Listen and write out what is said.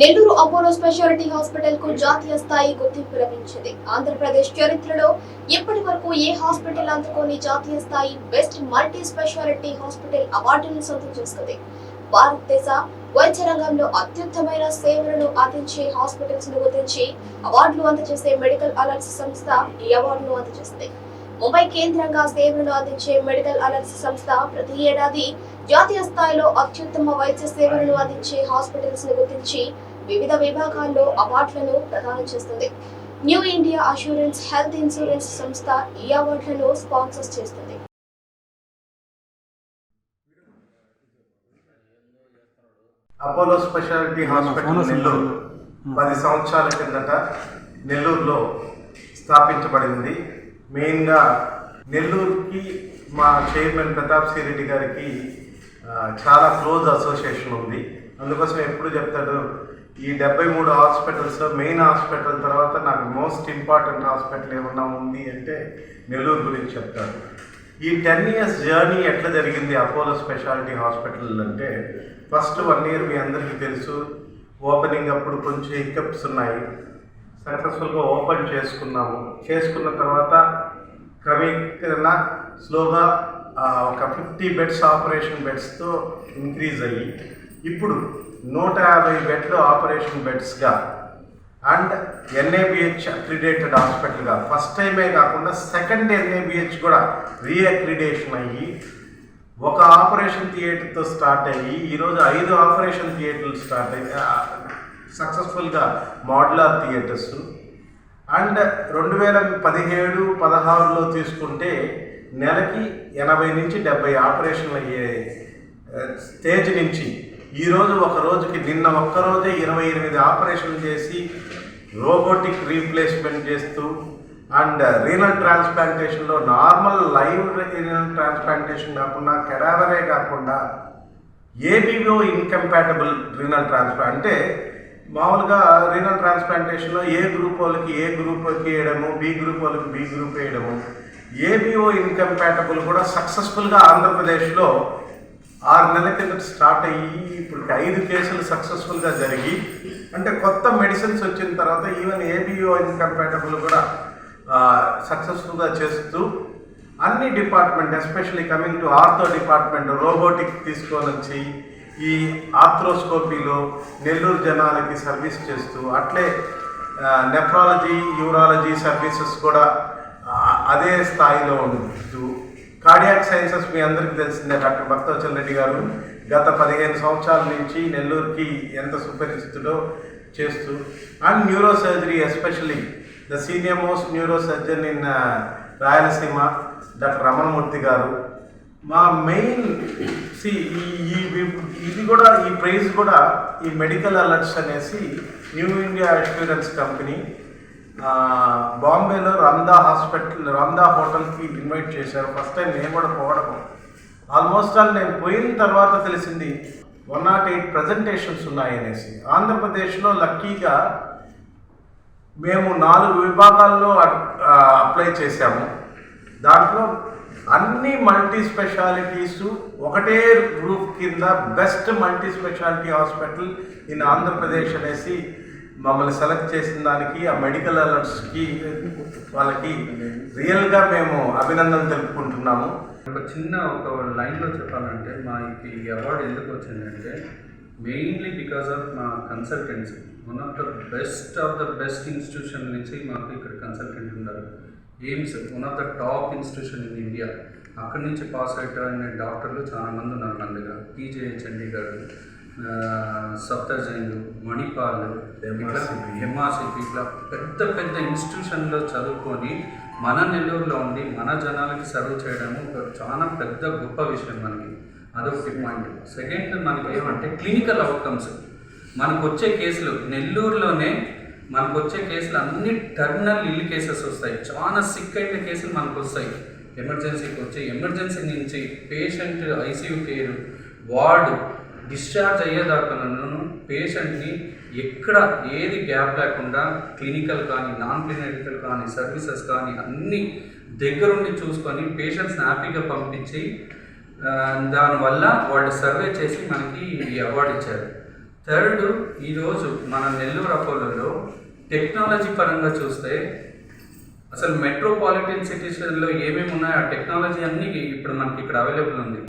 Nellore Apollo speciality హాస్పిటల్కు జాతీయ స్థాయి గుర్తింపు లభించింది. ఆంధ్రప్రదేశ్ చరిత్రలో ఇప్పటి వరకు ఏ హాస్పిటల్ అందుకోని జాతీయ స్థాయి బెస్ట్ మల్టీ స్పెషాలిటీ హాస్పిటల్ అవార్డును సొంతం చేసుకుంది? భారతదేశ వైద్య రంగంలో అత్యుత్తమైన సేవలను అందించే హాస్పిటల్స్ను గుర్తించి అవార్డులు అందజేసే మెడికల్ అలర్ట్స్ సంస్థ ఈ అవార్డును అందజేసింది. ముంబై కేంద్రంగా సేవలను అందించే మెడికల్ అలర్ట్స్ సంస్థ ప్రతి ఏడాది జాతీయ స్థాయిలో అత్యుత్తమ వైద్య సేవలను అందించే హాస్పిటల్స్ను గుర్తించి వివిధ విభాగాల్లో అవార్డులను ప్రదానం చేస్తుంది. New India assurance health insurance సంస్థ ఈ అవార్డులను స్పాన్సర్ చేస్తుంది. Apollo speciality hospital Nellore. పది సంవత్సరాల కిందట నెల్లూరులో స్థాపించబడింది. మెయిన్గా నెల్లూరుకి మా చైర్మన్ ప్రతాప్ సి రెడ్డి గారికి చాలా క్లోజ్ అసోసియేషన్ ఉంది. అందుకోసం ఎప్పుడు చెప్తాడు ఈ డెబ్బై మూడు హాస్పిటల్స్లో మెయిన్ హాస్పిటల్ తర్వాత నాకు మోస్ట్ ఇంపార్టెంట్ హాస్పిటల్ ఏమన్నా ఉంది అంటే నెల్లూరు గురించి చెప్తాడు. ఈ టెన్ ఇయర్స్ జర్నీ ఎట్లా జరిగింది అపోలో స్పెషాలిటీ హాస్పిటల్ అంటే ఫస్ట్ వన్ ఇయర్ మీ అందరికీ తెలుసు ఓపెనింగ్ అప్పుడు కొంచెం హికప్స్ ఉన్నాయి. సక్సెస్ఫుల్గా ఓపెన్ చేసుకున్నాము. చేసుకున్న తర్వాత క్రమీకరణ స్లోగా ఒక ఫిఫ్టీ బెడ్స్ ఆపరేషన్ బెడ్స్తో ఇంక్రీజ్ అయ్యి ఇప్పుడు నూట యాభై బెడ్లు ఆపరేషన్ బెడ్స్గా అండ్ ఎన్ఏబిహెచ్ అక్రిడేటెడ్ హాస్పిటల్గా ఫస్ట్ టైమే కాకుండా సెకండ్ ఎన్ఏబిహెచ్ కూడా రీఅక్రిడేషన్ అయ్యి ఒక ఆపరేషన్ థియేటర్తో స్టార్ట్ అయ్యి ఈరోజు ఐదు ఆపరేషన్ థియేటర్లు స్టార్ట్ అయ్యి సక్సెస్ఫుల్గా మోడ్యులర్ థియేటర్స్ అండ్ రెండు వేల పదిహేడు పదహారులో తీసుకుంటే నెలకి ఎనభై నుంచి డెబ్బై ఆపరేషన్లు అయ్యే స్టేజ్ నుంచి ఈరోజు ఒక రోజుకి నిన్న ఒక్క రోజే ఇరవై ఎనిమిది ఆపరేషన్లు చేసి రోబోటిక్ రీప్లేస్మెంట్ చేస్తూ అండ్ రీనల్ ట్రాన్స్ప్లాంటేషన్లో నార్మల్ లైవ్ రీనల్ ట్రాన్స్ప్లాంటేషన్ కాకుండా కెడావరే కాకుండా ఏబీఓ ఇన్కంపాటబుల్ రీనల్ ట్రాన్స్ప్లాంట్ అంటే మామూలుగా రీనల్ ట్రాన్స్ప్లాంటేషన్లో ఏ గ్రూప్ వాళ్ళకి ఏ గ్రూప్ వేయడము బి గ్రూప్ వాళ్ళకి బి గ్రూప్ వేయడము ఏబీఓ ఇన్కంపాటబుల్ కూడా సక్సెస్ఫుల్గా ఆంధ్రప్రదేశ్లో ఆరు నెలల కింద స్టార్ట్ అయ్యి ఇప్పుడు ఐదు కేసులు సక్సెస్ఫుల్గా జరిగి అంటే కొత్త మెడిసిన్స్ వచ్చిన తర్వాత ఈవెన్ ఏబిఓ ఇన్కంపాటబుల్ కూడా సక్సెస్ఫుల్గా చేస్తూ అన్ని department especially coming to ortho department robotic తీసుకొని వచ్చి ఈ ఆర్థ్రోస్కోపీలో నెల్లూరు జనాలకి సర్వీస్ చేస్తూ అట్లే నెఫ్రాలజీ యూరాలజీ సర్వీసెస్ కూడా అదే స్థాయిలో ఉంటూ కార్డియాక్ సైన్సెస్ మీ అందరికీ తెలిసిందే డాక్టర్ భక్తవచన్ రెడ్డి గారు గత పదిహేను సంవత్సరాల నుంచి నెల్లూరుకి ఎంత సుపరిచితుడో చేస్తూ and neuro surgery especially the senior most neuro surgeon in Rayalaseema doctor Ramanamurthy garu. మా మెయిన్ సి ఈ- ఇది కూడా ఈ ప్రైజ్ కూడా ఈ మెడికల్ అలర్ట్స్ అనేసి న్యూ ఇండియా ఇన్సూరెన్స్ కంపెనీ బాంబేలో రందా హాస్పిటల్ రందా హోటల్కి ఇన్వైట్ చేశారు. ఫస్ట్ టైం నేను కూడా పోవడం. ఆల్మోస్ట్ ఆల్ నేను పోయిన తర్వాత తెలిసింది వన్ నాట్ ఎయిట్ ప్రజెంటేషన్స్ ఉన్నాయనేసి. ఆంధ్రప్రదేశ్లో లక్కీగా మేము నాలుగు విభాగాల్లో అప్లై చేశాము. దాంట్లో అన్ని మల్టీ స్పెషాలిటీస్ ఒకటే రూఫ్ కింద best multi speciality hospital in Andhra Pradesh అనేసి మమ్మల్ని సెలెక్ట్ చేసిన దానికి ఆ మెడికల్ అలర్ట్స్కి వాళ్ళకి రియల్గా మేము అభినందనలు తెలుపుకుంటున్నాము. ఒక చిన్న ఒక లైన్లో చెప్పాలంటే మాకు ఈ అవార్డు ఎందుకు వచ్చిందంటే మెయిన్లీ బికాస్ ఆఫ్ మా consultancy. One of the best of the best institution నుంచి మాకు ఇక్కడ కన్సల్టెంట్ ఉన్నారు. AIIMS one of the top institution in India అక్కడి నుంచి పాస్ అయిన డాక్టర్లు చాలా మంది ఉన్నారు మన దగ్గర. పీజే చండీగఢ్ సప్తజైన్ మణిపాల్ MRCP. ఎంఆర్సిపి ఇట్లా పెద్ద పెద్ద ఇన్స్టిట్యూషన్లో చదువుకొని మన నెల్లూరులో ఉండి మన జనాలకి సర్వ్ చేయడం ఒక చాలా పెద్ద గొప్ప విషయం మనకి. అదొకటి పాయింట్ సెకండ్ మనకి ఏమంటే క్లినికల్ అవుట్కమ్స్ మనకు వచ్చే కేసులు. నెల్లూరులోనే మనకు వచ్చే కేసులు అన్ని టర్మినల్ ఇల్లు కేసెస్ వస్తాయి. చాలా సిక్ అయిన కేసులు మనకు వస్తాయి ఎమర్జెన్సీకి వచ్చి ఎమర్జెన్సీ నుంచి patient ICU care ward discharge అయ్యేదాకాను పేషెంట్ని ఎక్కడ ఏది గ్యాప్ లేకుండా క్లినికల్ కానీ నాన్ క్లినికల్ కానీ సర్వీసెస్ కానీ అన్ని దగ్గరుండి చూసుకొని పేషెంట్స్ని హ్యాపీగా పంపించి దానివల్ల వాళ్ళు సర్వే చేసి మనకి ఈ అవార్డు ఇచ్చారు. థర్డ్ ఈరోజు మన నెల్లూరు అపోలోలో టెక్నాలజీ పరంగా చూస్తే అసలు మెట్రోపాలిటన్ సిటీస్లో ఏమేమి ఉన్నాయో ఆ టెక్నాలజీ అన్నీ ఇప్పుడు మనకి ఇక్కడ అవైలబుల్ ఉంది.